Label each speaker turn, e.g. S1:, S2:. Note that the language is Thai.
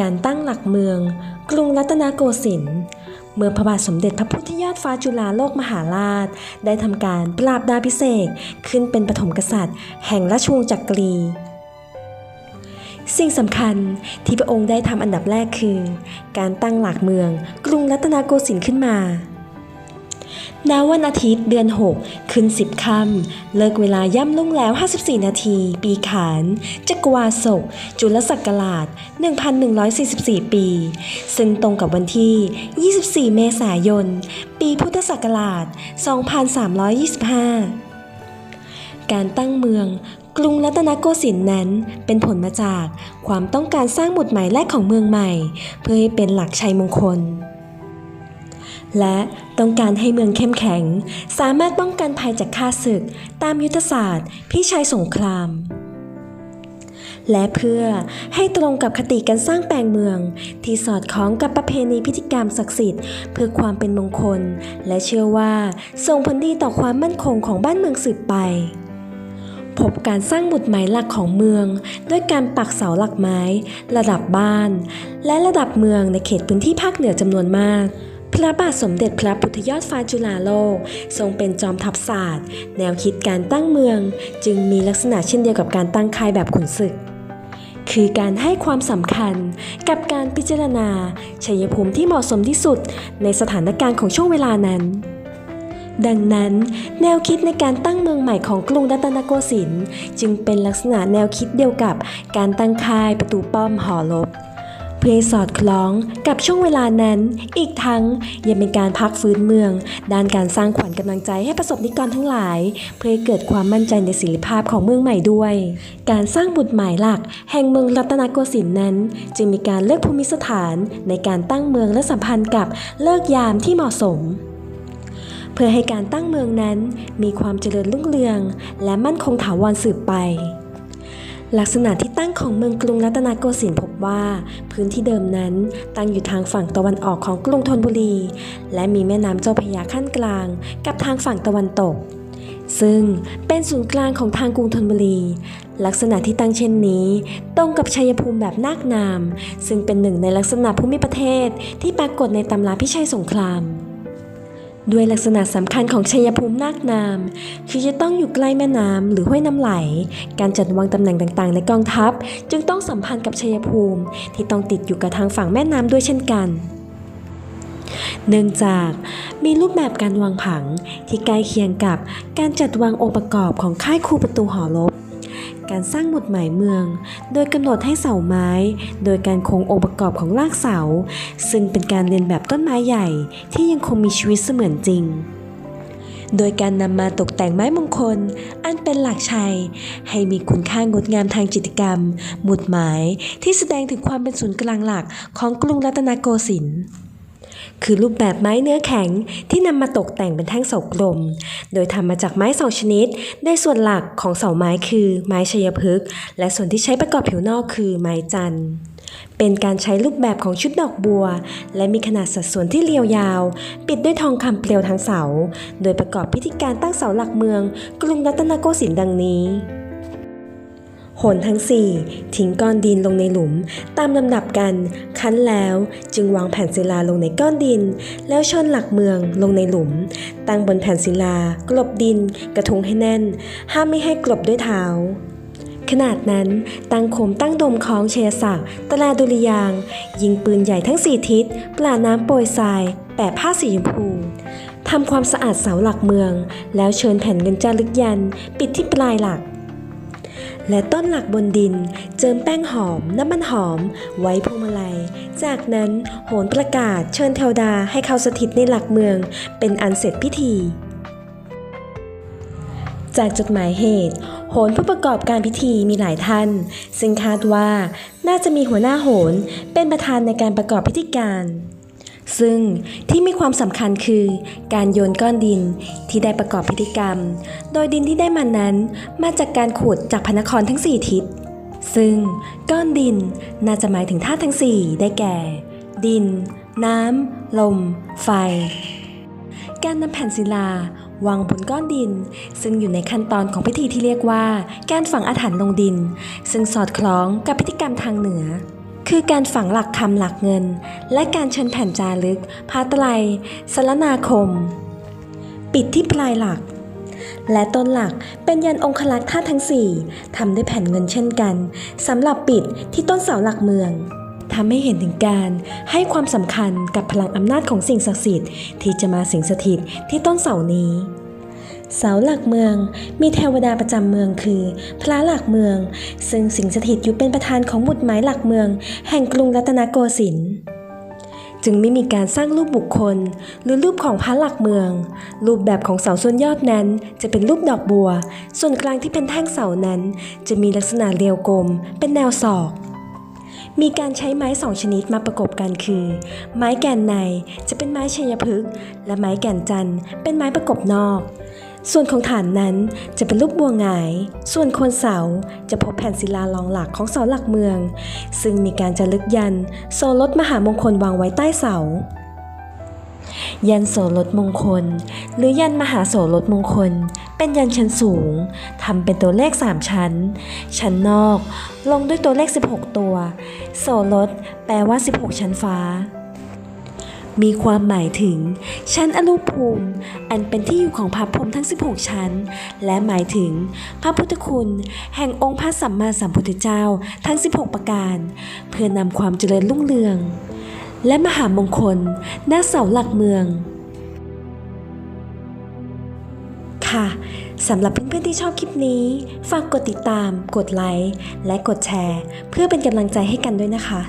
S1: การตั้งหลักเมือง กรุงรัตนโกสินทร์เมื่อพระบาทสมเด็จพระพุทธยอดฟ้าจุฬาโลกมหาราช ได้ทำการปราบดาพิเศษขึ้นเป็นปฐมกษัตริย์ แห่งราชวงศ์จักรี สิ่งสำคัญที่พระองค์ได้ทำอันดับแรกคือ การตั้งหลักเมือง กรุงรัตนโกสินทร์ขึ้นมา ณวันอาทิตย์เดือน 6 ขึ้น 10 ค่ำ เลิกเวลาย่ำลุ่งแล้ว 54 นาที ปีขานจักรวาศก จุลศักราช 1144 ปี ซึ่งตรงกับวันที่ 24 เมษายน ปีพุทธศักราช 2325การตั้งเมืองกรุงรัตนโกสินทร์นั้นเป็นผลมาจากความต้องการสร้างหมุดหมายแรกของเมืองใหม่ เพื่อให้เป็นหลักชัยมงคล และต้องการให้เมืองเข้มแข็ง สามารถป้องกันภัยจากข้าศึก ตามยุทธศาสตร์พิชัยสงคราม และเพื่อให้ตรงกับคติการสร้างแปลงเมือง ที่สอดคล้องกับประเพณีพิธีกรรมศักดิ์สิทธิ์เพื่อความเป็นมงคล และเชื่อว่าส่งผลดีต่อความมั่นคงของบ้านเมืองสืบไปพบการสร้างหมุดหมายหลักของเมือง ด้วยการปักเสาหลักไม้ ระดับบ้าน และระดับเมืองในเขตพื้นที่ภาคเหนือจำนวนมาก พระบาทสมเด็จพระพุทธยอดฟ้าจุฬาโลก ทรงเป็นจอมทัพศาสตร์ แนวคิดการตั้งเมือง จึงมีลักษณะเช่นเดียวกับการตั้งค่ายแบบขุนศึก คือการให้ความสำคัญกับการพิจารณาชัยภูมิที่เหมาะสมที่สุดในสถานการณ์ของช่วงเวลานั้น ดังนั้น แนวคิดในการตั้งเมืองใหม่ของกรุงรัตนโกสินทร์จึงเป็นลักษณะแนวคิดเดียวกับการตั้งค่ายประตูป้อมหอลบ เพื่อให้สอดคล้องกับช่วงเวลานั้น อีกทั้งยังเป็นการพักฟื้นเมือง ด้านการสร้างขวัญกำลังใจให้ประสบนิกรทั้งหลาย เพื่อให้เกิดความมั่นใจในศิลปภาพของเมืองใหม่ด้วย การสร้างบุตรหมายหลัก แห่งเมืองรัตนโกสินทร์นั้น จึงมีการเลือกภูมิสถานในการตั้งเมืองและสัมพันธ์กับเลิกยามที่เหมาะสมเพื่อให้การตั้งเมืองนั้นมีความเจริญรุ่งเรือง และมั่นคงถาวรสืบไป ลักษณะที่ตั้งของเมืองกรุงรัตนโกสินทร์พบว่าพื้นที่เดิมนั้นตั้งอยู่ทางฝั่งตะวันออกของกรุงธนบุรี และมีแม่น้ำเจ้าพระยาขั้นกลาง กับทางฝั่งตะวันตก ซึ่งเป็นศูนย์กลางของทางกรุงธนบุรี ลักษณะที่ตั้งเช่นนี้ ตรงกับชัยภูมิแบบนาคนาม ซึ่งเป็นหนึ่งในลักษณะภูมิประเทศที่ปรากฏในตำราพิชัยสงคราม ด้วยลักษณะสำคัญของชัยภูมินาคนาม คือจะต้องอยู่ใกล้แม่น้ำหรือห้วยน้ำไหล การจัดวางตำแหน่งต่างๆ ในกองทัพ จึงต้องสัมพันธ์กับชัยภูมิ ที่ต้องติดอยู่กับทางฝั่งแม่น้ำด้วยเช่นกันเนื่องจากมีรูปแบบการวางผังที่ใกล้เคียงกับการจัดวางองค์ประกอบของค่ายคูประตูหอลบ การสร้างหมุดหมายเมือง โดยกำหนดให้เสาไม้ โดยการคงองค์ประกอบของรากเสา ซึ่งเป็นการเรียนแบบต้นไม้ใหญ่ที่ยังคงมีชีวิตเสมือนจริง โดยการนำมาตกแต่งไม้มงคล อันเป็นหลักชัย ให้มีคุณค่างดงามทางจิตกรรม หมุดหมายที่แสดงถึงความเป็นศูนย์กลางหลักของกรุงรัตนโกสินทร์ คือรูปแบบไม้เนื้อแข็งที่นำมาตกแต่งเป็นแท่งเสากลม โดยทำมาจากไม้สองชนิดโดยส่วนหลักของเสาไม้คือไม้ชัยพฤกษ์และส่วนที่ใช้ประกอบผิวนอกคือไม้จันทร์เป็นการใช้รูปแบบของชุดดอกบัว และมีขนาดสัดส่วนที่เรียวยาว ปิดด้วยทองคำเปลวทั้งเสา โดยประกอบพิธีการตั้งเสาหลักเมือง กรุงรัตนโกสินทร์ดังนี้ หนทั้ง 4 ทิ้งก้อนดินลงในหลุม ตามลำดับกัน คั้นแล้วจึงวางแผ่นศิลาลงในก้อนดิน แล้วชนหลักเมืองลงในหลุม ตั้งบนแผ่นศิลากลบดิน กระทุงให้แน่น ห้ามไม่ให้กลบด้วยเท้าขนาดนั้นตั้งโคมตั้งโดมของเชยศักดิ์ตลาดุริยาง ยิงปืนใหญ่ทั้งสี่ทิศ ปลาน้ำโปรยทราย แปะผ้าสีชมพูทำความสะอาดเสาหลักเมือง แล้วเชิญแผ่นเงินจารึกยัน ปิดที่ปลายหลัก และต้นหลักบนดิน เจิมแป้งหอมน้ำมันหอม ไว้พวงมาลัย จากนั้นโหนประกาศเชิญเทวดาให้เข้าสถิตในหลักเมือง เป็นอันเสร็จพิธี จากจดหมายเหตุ โหนผู้ประกอบการพิธีมีหลายท่าน ซึ่งคาดว่าน่าจะมีหัวหน้าโหนเป็นประธานในการประกอบพิธีการ ซึ่งที่มีความสำคัญคือ การโยนก้อนดินที่ได้ประกอบพิธีกรรม โดยดินที่ได้มานั้นมาจากการขุดจากพนครทั้ง 4 ทิศ ซึ่งก้อนดินน่าจะหมายถึงธาตุทั้ง 4 ได้แก่ ดิน น้ำ ลม ไฟ การนำแผ่นศิลาวางบนก้อนดิน ซึ่งอยู่ในขั้นตอนของพิธีที่เรียกว่า การฝังอาถรรพ์ลงดิน ซึ่งสอดคล้องกับพิธีกรรมทางเหนือ คือการฝังหลักคำหลักเงิน และการเชิญแผ่นจารึกพาตไลยสรนาคม ปิดที่ปลายหลัก และต้นหลักเป็นยันองคลักษ์ธาตุทั้ง4ทำด้วยแผ่นเงินเช่นกันสำหรับปิดที่ต้นเสาหลักเมืองทำให้เห็นถึงการให้ความสำคัญกับพลังอำนาจของสิ่งศักดิ์สิทธิ์ที่จะมาสิงสถิตที่ต้นเสานี้ เสาหลักเมืองมีเทวดาประจำเมืองคือ พระหลักเมือง ซึ่งสิงสถิตอยู่เป็นประธานของหมุดหมายหลักเมือง แห่งกรุงรัตนโกสินทร์จึงไม่มีการสร้างรูปบุคคล หรือรูปของพระหลักเมือง รูปแบบของเสาส่วนยอดนั้น จะเป็นรูปดอกบัว ส่วนกลางที่เป็นแท่งเสานั้น จะมีลักษณะเรียวกลม เป็นแนวศอก มีการใช้ไม้สองชนิดมาประกบกันคือ ไม้แก่นในจะเป็นไม้ชัยพฤกษ์และไม้แก่นจันทร์เป็นไม้ประกบนอก ส่วนของฐานนั้นจะเป็นรูปบัวงาย ส่วนโคนเสาจะพบแผ่นศิลารองหลักของเสาหลักเมือง ซึ่งมีการจะลึกยันโซลดมหามงคลวางไว้ใต้เสา ยันโสรถมงคล หรือยันมหาโสรถมงคล เป็นยันชั้นสูงทำเป็นตัวเลข 3 ชั้น ชั้นนอกลงด้วยตัวเลข 16 ตัว โสรถแปลว่า 16 ชั้นฟ้า มีความหมายถึง ชั้นอรูปภูมิ อันเป็นที่อยู่ของพระพรหมทั้ง 16 ชั้น และหมายถึง พระพุทธคุณ แห่งองค์พระสัมมาสัมพุทธเจ้าทั้ง 16 ประการ เพื่อนำความเจริญรุ่งเรือง และมหามงคลณเสาหลักเมือง ค่ะสำหรับเพื่อนๆที่ชอบคลิปนี้ ฝากกดติดตาม กดไลค์ และกดแชร์ เพื่อเป็นกำลังใจให้กันด้วยนะคะ